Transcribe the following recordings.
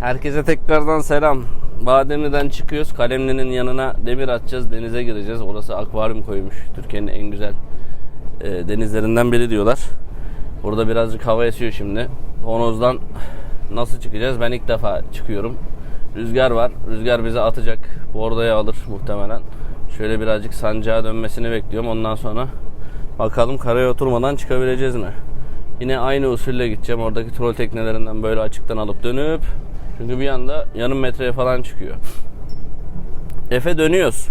Herkese tekrardan selam. Bademli'den çıkıyoruz. Kalemli'nin yanına demir atacağız. Denize gireceğiz. Orası akvaryum koymuş. Türkiye'nin en güzel e, denizlerinden biri diyorlar. Burada birazcık hava esiyor şimdi. Honoz'dan nasıl çıkacağız? Ben ilk defa çıkıyorum. Rüzgar var. Rüzgar bizi atacak. Bordaya alır muhtemelen. Şöyle birazcık sancağa dönmesini bekliyorum. Ondan sonra bakalım karaya oturmadan çıkabileceğiz mi? Yine aynı usulle gideceğim. Oradaki troll teknelerinden böyle açıktan alıp dönüp çünkü bir anda yarım metreye falan çıkıyor. Efe dönüyoruz.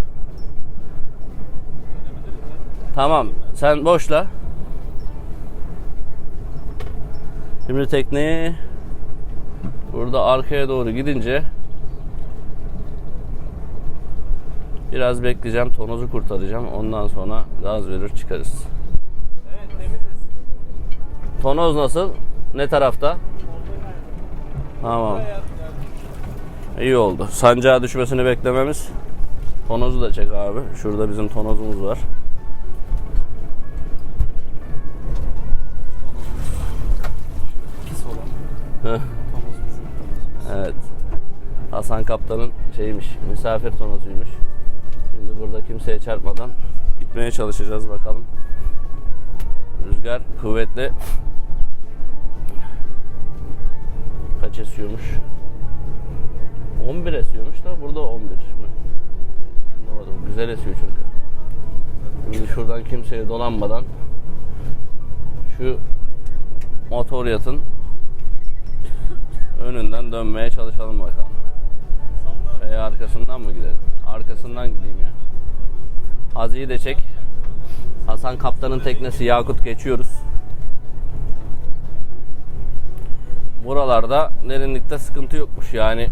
Tamam. Sen boşla. Şimdi tekneyi burada arkaya doğru gidince biraz bekleyeceğim. Tonozu kurtaracağım. Ondan sonra gaz verir çıkarız. Evet temiziz. Tonoz nasıl? Ne tarafta? Tamam. İyi oldu. Sancağa düşmesini beklememiz. Tonozu da çek abi. Şurada bizim tonozumuz var. Pis evet. Hasan Kaptan'ın şeymiş, misafir tonozuymuş. Şimdi burada kimseye çarpmadan gitmeye çalışacağız bakalım. Rüzgar kuvvetli. Kaç esiyormuş? 11 esiyormuş da burada 11 mi? Anlamadım. Güzel esiyor çünkü. Şimdi şuradan kimseye dolanmadan şu motor yatın önünden dönmeye çalışalım bakalım. Veya arkasından mı gidelim? Arkasından gideyim ya. Hazi'yi de çek. Hasan Kaptan'ın teknesi Yakut geçiyoruz. Buralarda derinlikte sıkıntı yokmuş yani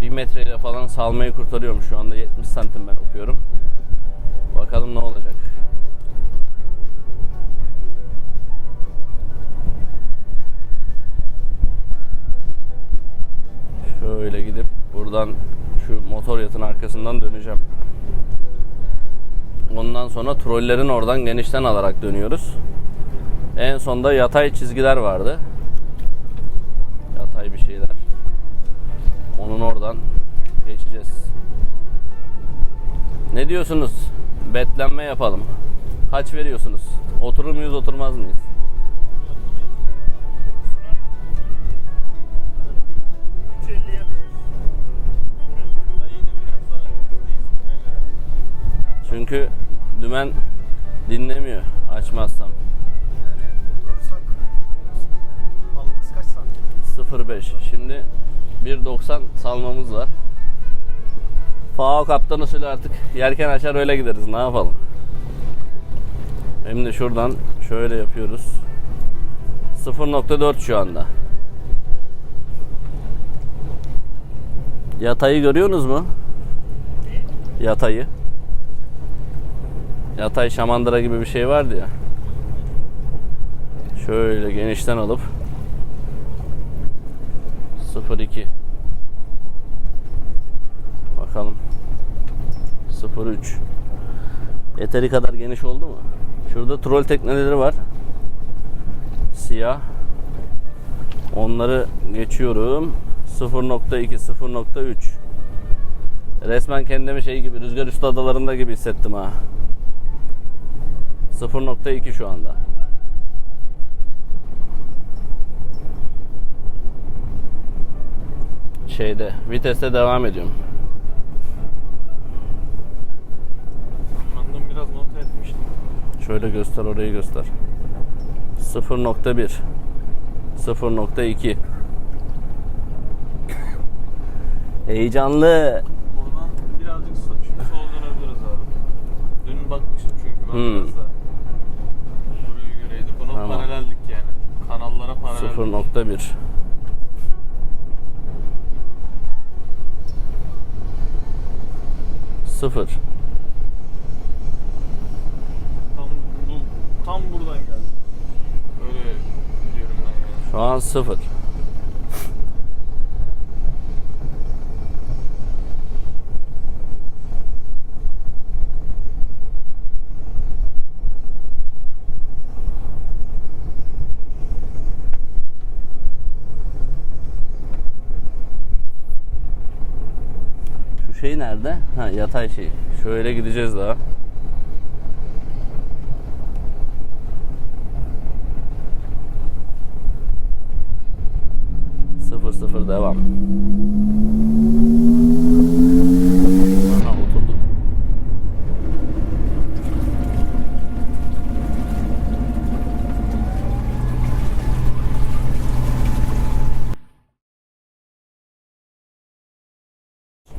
bir metreyle falan salmayı kurtarıyormuş şu anda 70 santim ben okuyorum. Bakalım ne olacak. Şöyle gidip buradan şu motor yatın arkasından döneceğim. Ondan sonra trollerin oradan genişten alarak dönüyoruz. En sonda yatay çizgiler vardı. Onun oradan geçeceğiz. Ne diyorsunuz? Betlenme yapalım. Kaç veriyorsunuz? Oturur muyuz oturmaz mıyız? Çünkü dümen dinlemiyor açmazsam. Yani oturursak balımız kaç santim? 0.5. Şimdi 1.90 salmamız var. Fao kaptan usulü artık yerken açar öyle gideriz. Ne yapalım? Hem de şuradan şöyle yapıyoruz. 0.4 şu anda. Yatayı görüyorsunuz mu? Yatayı. Yatay şamandıra gibi bir şey vardı ya. Şöyle genişten alıp 02 Bakalım. 03 Yeteri kadar geniş oldu mu? Şurada troll tekneleri var. Siyah. Onları geçiyorum. 0.2 0.3 Resmen kendimi şey gibi rüzgar üstü adalarında gibi hissettim ha. 0.2 şu anda şeyde viteste devam ediyorum. Anladım biraz not etmiştim. Şöyle göster orayı göster. 0.1 0.2 Heyecanlı. Buradan birazcık şimdi sola dönebiliriz abi. Dün bakmıştım çünkü ben Hmm. biraz da. Buraya göreydi. Buna Tamam. paraleldik yani. Kanallara paraleldik. 0.1 0 Tam, bu, tam buradan geldi. Öyle biliyorum ben yani. Şu an 0 şey nerede? Ha yatay şey. Şöyle gideceğiz daha. Sıfır sıfır devam. Aha oturduk.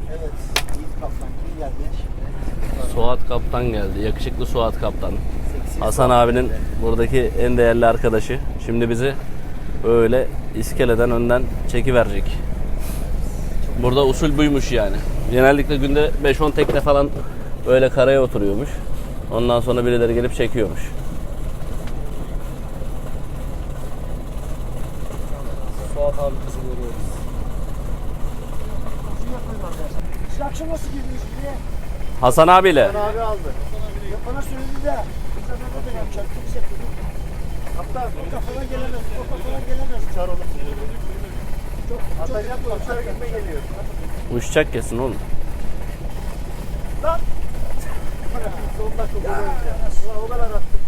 Evet. Yiğit Kaplan kim geldi şimdi? Suat Kaptan geldi. Yakışıklı Suat Kaptan. Hasan abinin buradaki en değerli arkadaşı. Şimdi bizi böyle iskeleden önden çekiverecek. Burada usul buymuş yani. Genellikle günde 5-10 tekne falan böyle karaya oturuyormuş. Ondan sonra birileri gelip çekiyormuş. Suat abi kızı görüyoruz. Hasan abiyle. Hasan abi aldı. Ya bana söyledi de. Biz de nerede de yapacak? Kimse Hatta o kafana gelemez. O kafana gelemez. Çaroluk. Çok, Atacak mı? Uçar gitme geliyor. Uçacak kesin oğlum. Lan! Son dakika olunca. Ulan o kadar attım.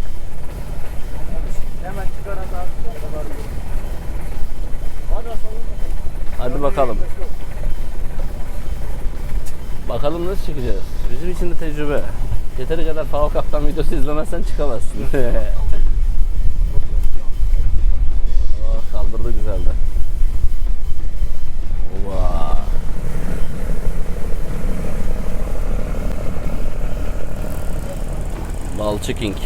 Hemen çıkar asalım. Hadi bakalım. Bakalım nasıl çıkacağız. Bizim için de tecrübe. Yeteri kadar Fao Kaptan videosu izlemezsen çıkamazsın. oh, kaldırdı güzel de. Ova. Balçı King.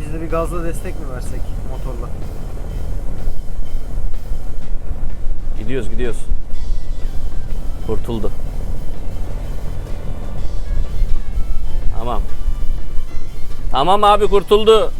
Biz de bir gazla destek mi versek motorla? Gidiyoruz gidiyoruz. Kurtuldu. Tamam. Tamam abi kurtuldu.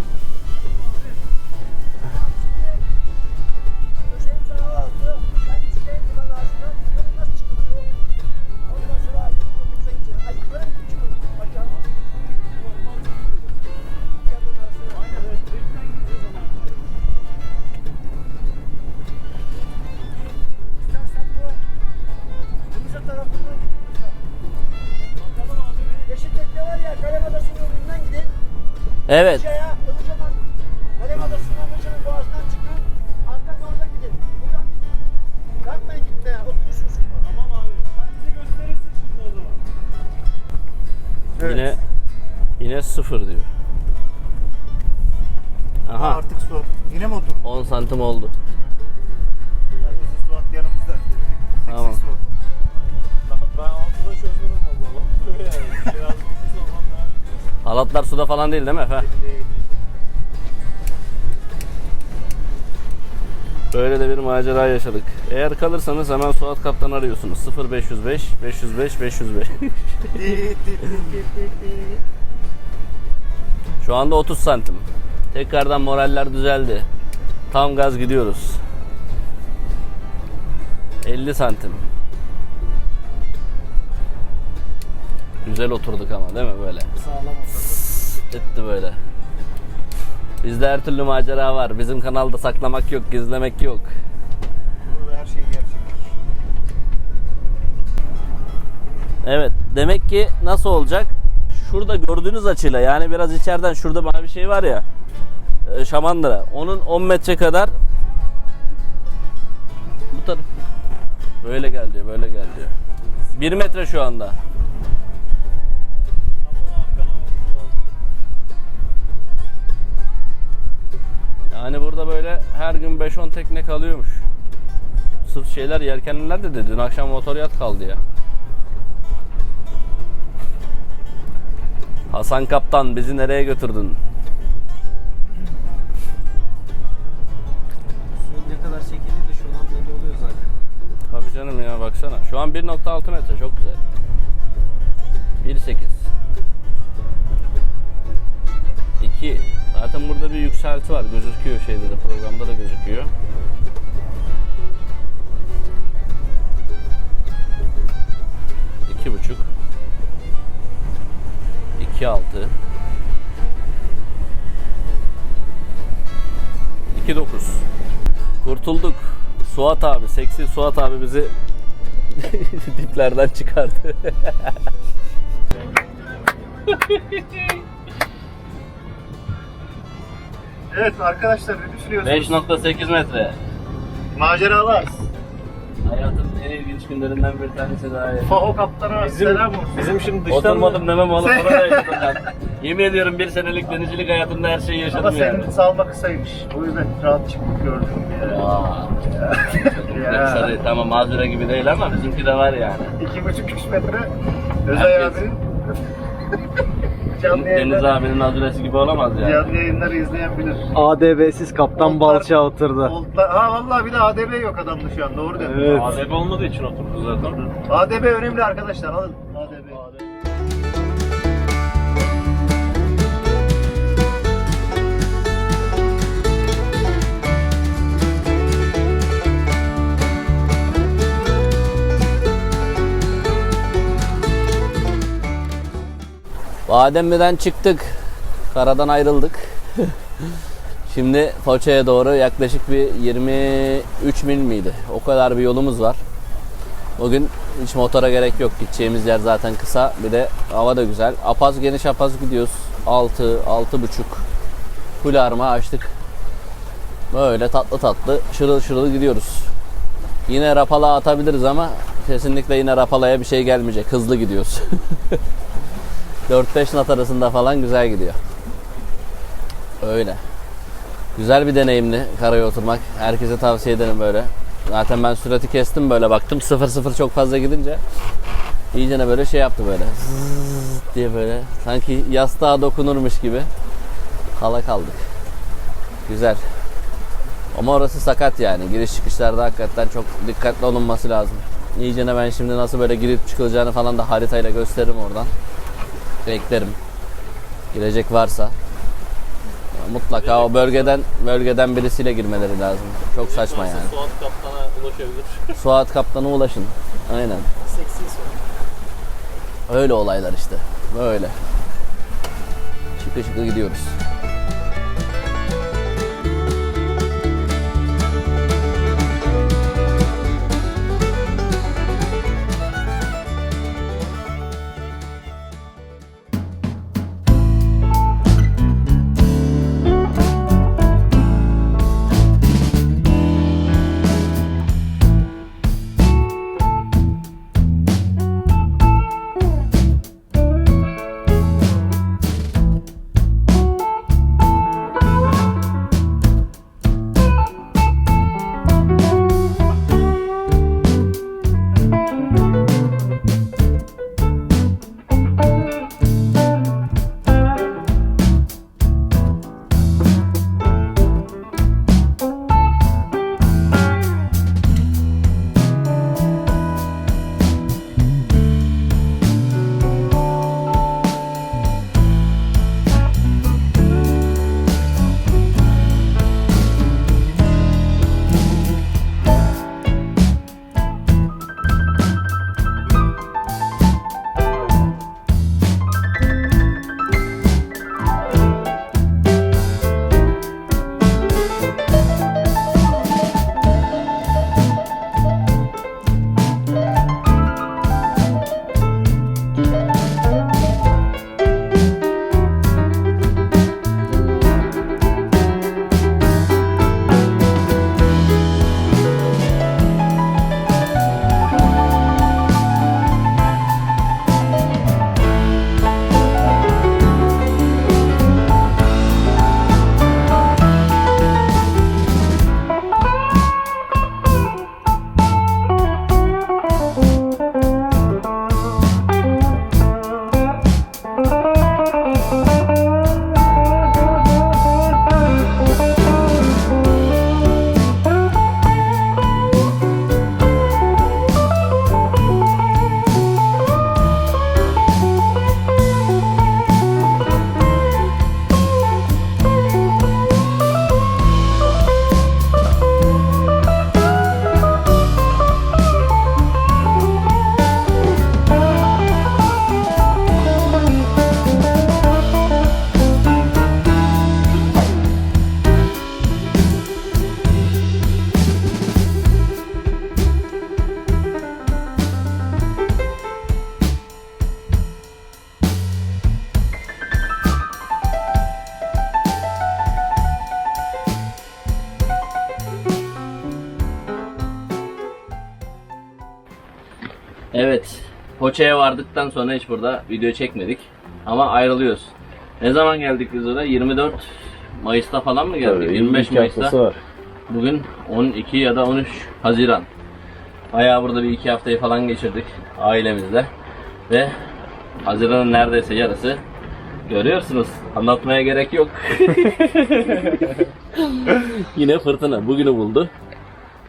Evet. Halatlar suda falan değil değil mi Efe? Böyle de bir macera yaşadık. Eğer kalırsanız hemen Suat Kaptan arıyorsunuz. 0505 505 505. Şu anda 30 santim. Tekrardan moraller düzeldi. Tam gaz gidiyoruz. 50 santim. Güzel oturduk ama değil mi böyle? Sağlam oturdu. Etti böyle. Bizde her türlü macera var. Bizim kanalda saklamak yok, gizlemek yok. Burada her şey gerçek. Evet. Demek ki nasıl olacak? Şurada gördüğünüz açıyla yani biraz içeriden şurada bana bir şey var ya. e, Şamandıra. Onun 10 metre kadar bu taraf böyle gel diyor, böyle gel diyor. 1 metre şu anda. Yani burada böyle her gün 5-10 tekne kalıyormuş. Sırf şeyler yelkenliler de dedi. Dün akşam motor yat kaldı ya. Hasan Kaptan bizi nereye götürdün? Suyun ne kadar çekildiği de şuradan belli oluyor zaten. Tabii canım ya baksana. Şu an 1.6 metre çok güzel. 1.8 2 Zaten burada bir yükselti var gözüküyor şeyde de programda da gözüküyor. İki buçuk. İki altı. İki dokuz. Kurtulduk. Suat abi, seksi Suat abi bizi diplerden çıkardı. Evet arkadaşlar ne düşünüyorsunuz? 5.8 metre. Maceralar. Hayatın en ilginç günlerinden bir tanesi daha. ya. Faho kaptana selam olsun. Bizim şimdi dıştan Oturmadım demem oğlum. Sen- yaşadım ben. Yemin ediyorum bir senelik denizcilik hayatımda her şeyi yaşadım Ama yani. senin salma kısaymış. O yüzden rahat çıkıp gördüm. Aa, Ya. değil. Tamam mazure gibi değil ama bizimki de var yani. İki buçuk üç metre. Özay Herkes- abinin canlı Deniz yayınları, abinin mazuresi gibi olamaz yani. canlı yayınları izleyen bilir. ADB'siz kaptan Oltlar- balçağa oturdu. Oltlar- ha vallahi bir de ADB yok adamda şu an doğru dedin. Evet. ADB olmadığı için oturdu zaten. ADB önemli arkadaşlar alın ADB. Bademli'den çıktık. Karadan ayrıldık. Şimdi Foça'ya doğru yaklaşık bir 23 mil miydi? O kadar bir yolumuz var. Bugün hiç motora gerek yok. Gideceğimiz yer zaten kısa. Bir de hava da güzel. Apaz geniş apaz gidiyoruz. 6, 6,5 full arma açtık. Böyle tatlı tatlı şırıl şırıl gidiyoruz. Yine rapala atabiliriz ama kesinlikle yine rapalaya bir şey gelmeyecek. Hızlı gidiyoruz. 4-5 nat arasında falan güzel gidiyor. Öyle. Güzel bir deneyimli karaya oturmak. Herkese tavsiye ederim böyle. Zaten ben sürati kestim böyle baktım 0-0 çok fazla gidince iyice ne böyle şey yaptı böyle diye böyle sanki yastığa dokunurmuş gibi kala kaldık. Güzel. Ama orası sakat yani. Giriş çıkışlarda hakikaten çok dikkatli olunması lazım. İyice ben şimdi nasıl böyle girip çıkılacağını falan da haritayla gösteririm oradan. Beklerim. Girecek varsa. Mutlaka o bölgeden bölgeden birisiyle girmeleri lazım. Çok saçma yani. Suat kaptana ulaşabilir. Suat Kaptan'a ulaşın. Aynen. Öyle olaylar işte. Böyle. Şıkı şıkı gidiyoruz. Evet. Foça'ya vardıktan sonra hiç burada video çekmedik. Ama ayrılıyoruz. Ne zaman geldik biz oraya? 24 Mayıs'ta falan mı geldik? 25 Mayıs'ta. var. Bugün 12 ya da 13 Haziran. Bayağı burada bir iki haftayı falan geçirdik ailemizle. Ve Haziran'ın neredeyse yarısı. Görüyorsunuz. Anlatmaya gerek yok. Yine fırtına. Bugünü buldu.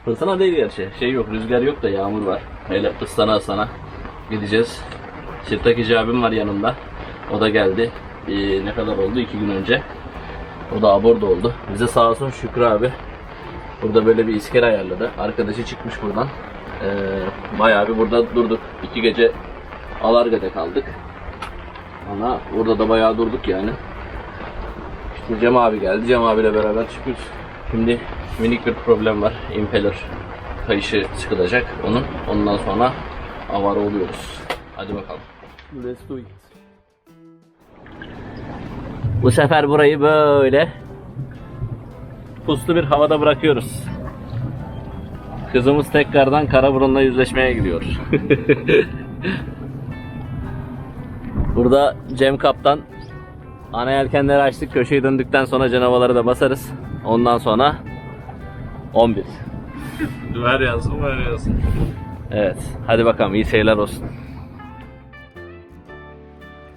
Fırtına değil gerçi. Şey yok. Rüzgar yok da yağmur var. Öyle ıslana ıslana gideceğiz. Sirtakici abim var yanımda. O da geldi. Ee, ne kadar oldu? iki gün önce. O da aborda oldu. Bize sağ olsun Şükrü abi. Burada böyle bir iskele ayarladı. Arkadaşı çıkmış buradan. Ee, bayağı bir burada durduk. İki gece Alarga'da kaldık. Ama burada da bayağı durduk yani. İşte Cem abi geldi. Cem abiyle beraber çıkıyoruz. Şimdi minik bir problem var. Impeller kayışı sıkılacak onun. Ondan sonra avara oluyoruz. Hadi bakalım. Let's do it. Bu sefer burayı böyle puslu bir havada bırakıyoruz. Kızımız tekrardan Karaburun'la yüzleşmeye gidiyor. Burada Cem Kaptan ana yelkenleri açtık. Köşeyi döndükten sonra canavarları da basarız. Ondan sonra 11. Ver yazsın, ver yazsın. Evet. Hadi bakalım iyi seyirler olsun.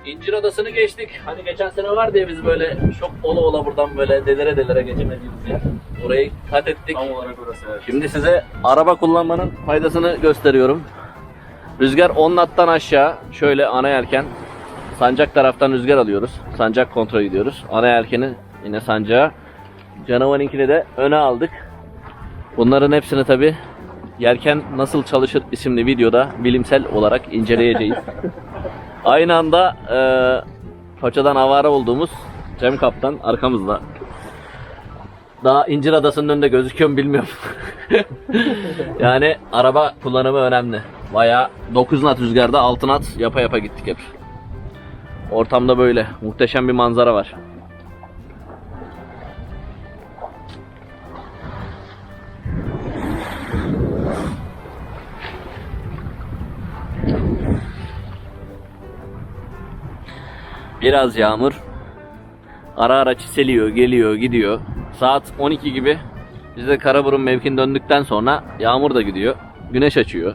İncir Adası'nı geçtik. Hani geçen sene var diye biz böyle çok ola ola buradan böyle delere delere geçemediğimiz yer. Orayı kat ettik. Tam olarak orası evet. Şimdi size araba kullanmanın faydasını gösteriyorum. Rüzgar 10 knot'tan aşağı şöyle ana yelken sancak taraftan rüzgar alıyoruz. Sancak kontrol ediyoruz. Ana yelkeni yine sancağa. Canavarınkini de öne aldık. Bunların hepsini tabi Yelken Nasıl Çalışır isimli videoda bilimsel olarak inceleyeceğiz. Aynı anda e, Foça'dan avara olduğumuz Cem Kaptan arkamızda. Daha İncir Adası'nın önünde gözüküyor mu bilmiyorum. yani araba kullanımı önemli. Baya 9 knot rüzgarda 6 knot yapa yapa gittik hep. Ortamda böyle muhteşem bir manzara var. Biraz yağmur. Ara ara çiseliyor, geliyor, gidiyor. Saat 12 gibi biz de Karaburun mevkin döndükten sonra yağmur da gidiyor. Güneş açıyor.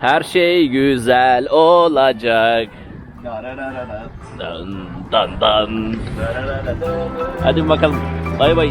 Her şey güzel olacak. Dan dan dan. Hadi bakalım. Bay bay.